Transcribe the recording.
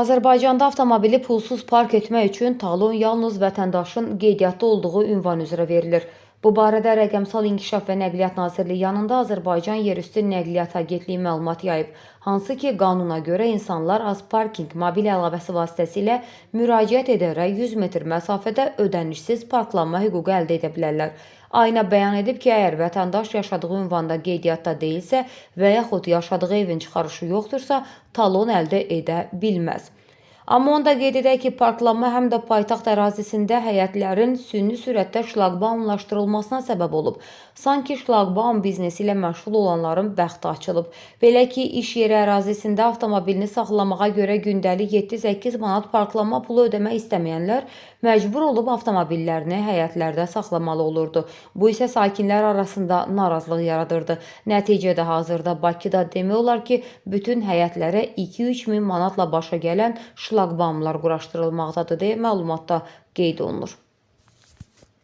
Azərbaycanda avtomobili pulsuz park etmək üçün talon yalnız vətəndaşın qeydiyyatda olduğu ünvan üzrə verilir. Bu barədə Rəqəmsal İnkişaf və Nəqliyyat Nazirliyi yanında Azərbaycan Yerüstü Nəqliyyat Agentliyi məlumat yayıb. Hansı ki, qanuna görə insanlar Azparking mobil əlavəsi vasitəsilə müraciət edərək 100 metr məsafədə ödənişsiz parklanma hüququ əldə edə bilərlər. Ayna bəyan edib ki, əgər vətəndaş yaşadığı ünvanda qeydiyyatda deyilsə və yaxud yaşadığı evin çıxarışı yoxdursa, talon əldə edə bilməz. Amma onda qeyd edək ki, parklanma həm də paytaxt ərazisində həyətlərin süni sürətdə şlaqbaumlaşdırılmasına səbəb olub. Sanki şlaqbaum biznesi ilə məşğul olanların bəxti açılıb. Belə ki, iş yeri ərazisində avtomobilini saxlamağa görə gündəlik 7-8 manat parklanma pulu ödəmək istəməyənlər məcbur olub avtomobillərini həyətlərdə saxlamalı olurdu. Bu isə sakinlər arasında narazılıq yaradırdı. Nəticədə hazırda Bakıda demək olar ki, bütün həyətlərə 2-3 min manatla başa gələn şlaqbaumlar quraşdırılmaqdadır deyə məlumatda qeyd olunur.